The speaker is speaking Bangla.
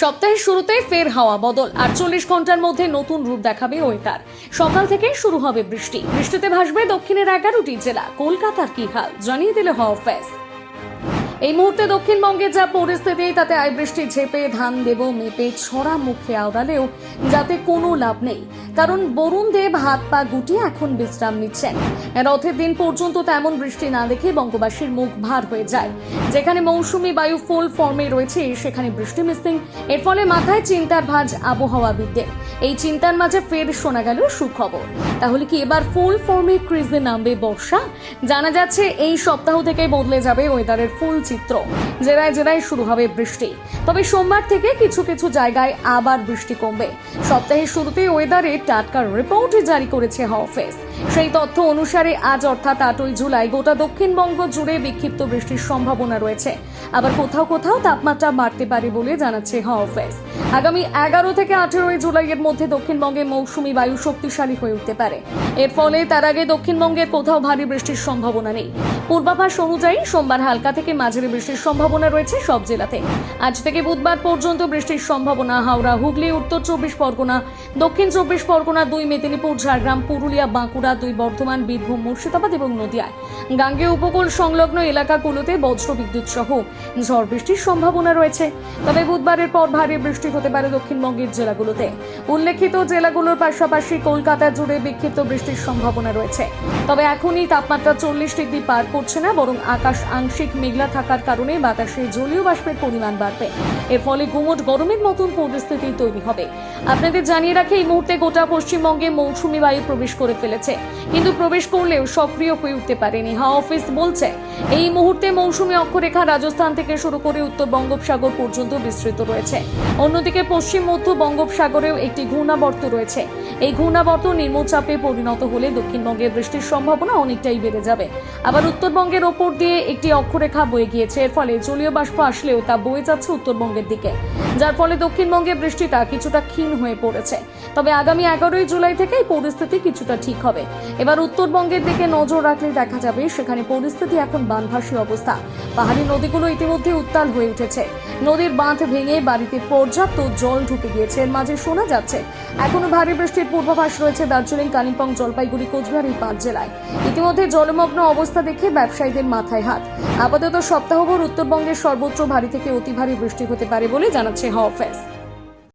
সপ্তাহের শুরুতে ফের হাওয়া বদল আটচল্লিশ ঘণ্টার মধ্যে নতুন রূপ দেখাবে ওয়েদার সকাল থেকে শুরু হবে বৃষ্টি। বৃষ্টিতে ভাসবে দক্ষিণের এগারোটি জেলা, কলকাতার কি হাল? জানিয়ে দিলে হওয়া ফেস এই মুহূর্তে দক্ষিণবঙ্গে যা পরিস্থিতি, তাতে আয় বৃষ্টি ঝেপে, ধান দেব মেপে, ছড়া মুখে আওড়ালেও যাতে কোনো লাভ নেই। কারণ বরুণ দেব হাত পা গুটিয়ে এখন বিশ্রাম নিচ্ছেন। রথের দিন পর্যন্ত তেমন বৃষ্টি না দেখে বঙ্গবাসীর মুখ ভার হয়ে যায়। যেখানে মৌসুমি বায়ু ফুল ফর্মে রয়েছে, সেখানে বৃষ্টি মিসিং। এর ফলে মাথায় চিন্তার ভাঁজ আবহাওয়াবিদদের এই চিন্তার মাঝে ফের শোনা গেল সুখবর। তাহলে কি এবার ফুল ফর্মে ক্রিজে নামবে বর্ষা? জানা যাচ্ছে এই সপ্তাহ থেকেই বদলে যাবে ওয়েদারের ফুল চিত্র। জেলায় জেলায় শুরু হবে বৃষ্টি। তবে সোমবার থেকে কিছু কিছু জায়গায় আবার বৃষ্টি কমবে। সপ্তাহের শুরুতে ওয়েদারে টাটকা রিপোর্ট জারি করেছে হাওয়া অফিস সেই তথ্য অনুসারে আজ অর্থাৎ আটই জুলাই গোটা দক্ষিণবঙ্গ জুড়ে বিক্ষিপ্ত বৃষ্টির সম্ভাবনা রয়েছে। আবার কোথাও কোথাও তাপমাত্রা বাড়তে পারে বলে জানাচ্ছে হাওয়া অফিস আগামী এগারো থেকে আঠেরোই জুলাইয়ের মধ্যে দক্ষিণবঙ্গে মৌসুমি বায়ু শক্তিশালী হয়ে উঠতে পারে। এর ফলে তার আগে দক্ষিণবঙ্গের কোথাও ভারী বৃষ্টির সম্ভাবনা নেই। পূর্বাভাস অনুযায়ী সোমবার হালকা থেকে মাঝারি বৃষ্টির সম্ভাবনা রয়েছে সব জেলাতে। আজ থেকে বুধবার পর্যন্ত বৃষ্টির সম্ভাবনা হাওড়া, হুগলি, উত্তর চব্বিশ পরগনা, দক্ষিণ চব্বিশ পরগনা, দুই মেদিনীপুর, ঝাড়গ্রাম, পুরুলিয়া, বাঁকুড়া, দুই বর্ধমান, বীরভূম, মুর্শিদাবাদ এবং নদিয়ায়। গাঙ্গে উপকূল সংলগ্ন এলাকাগুলোতে বজ্র বিদ্যুৎ সহ ঝড় বৃষ্টির সম্ভাবনা রয়েছে। তবে বুধবারের পর ভারী বৃষ্টি হতে পারে দক্ষিণবঙ্গের জেলাগুলোতে। উল্লেখিত জেলাগুলোর পাশাপাশি কলকাতা জুড়ে বিক্ষিপ্ত বৃষ্টির সম্ভাবনা রয়েছে। তবে এখনই তাপমাত্রা চল্লিশ ডিগ্রি পার করছে না, বরং আকাশ আংশিক মেঘলা থাকার কারণে বাতাসে জলীয় বাষ্পের পরিমাণ বাড়বে। এর ফলে গুমট গরমের মতন পরিস্থিতি তৈরি হবে। আপনাদের জানিয়ে রাখে, এই মুহূর্তে গোটা পশ্চিমবঙ্গে মৌসুমি বায়ু প্রবেশ করে ফেলেছে। কিন্তু প্রবেশ করলেও সক্রিয় হয়ে উঠতে পারেনি হাওয়া অফিস বলছে, এই মুহূর্তে মৌসুমি অক্ষরেখা রাজস্থান থেকে শুরু করে উত্তর বঙ্গোপসাগর পর্যন্ত বিস্তৃত রয়েছে। অন্যদিকে পশ্চিম, মধ্য বঙ্গোপসাগরেও একটি ঘূর্ণাবর্ত রয়েছে। এই ঘূর্ণাবর্ত নিম্নচাপে পরিণত হলে দক্ষিণবঙ্গে বৃষ্টির সম্ভাবনা অনেকটাই বেড়ে যাবে। আবার উত্তরবঙ্গের ওপর দিয়ে একটি অক্ষরেখা বয়ে গিয়েছে, এর ফলে জলীয় বাষ্প আসলেও তা বয়ে যাচ্ছে উত্তরবঙ্গের দিকে, যার ফলে দক্ষিণবঙ্গে বৃষ্টিটা কিছুটা ক্ষীণ হয়ে পড়েছে। তবে আগামী এগারোই জুলাই থেকে এই পরিস্থিতি কিছুটা ঠিক হবে। এবার উত্তরবঙ্গের দিকে নজর রাখলে দেখা যাবে সেখানে পরিস্থিতি এখন বানভাসী অবস্থা। পাহাড়ি নদীগুলো ইতিমধ্যে উত্তাল হয়ে উঠেছে। নদীর বাঁধ ভেঙে বাড়িতে পর্যাপ্ত জল ঢুকে গিয়েছে। এর মাঝে শোনা যাচ্ছে, এখনও ভারী বৃষ্টির পূর্বাভাস রয়েছে দার্জিলিং, কালিম্পং, জলপাইগুড়ি, কোচবিহার এই পাঁচ জেলায়। ইতিমধ্যে জলমগ্ন অবস্থা দেখে ব্যবসায়ীদের মাথায় হাত। আপাতত সপ্তাহভর উত্তরবঙ্গের সর্বত্র ভারী থেকে অতি ভারী বৃষ্টি হতে পারে বলে জানাচ্ছে হাওয়া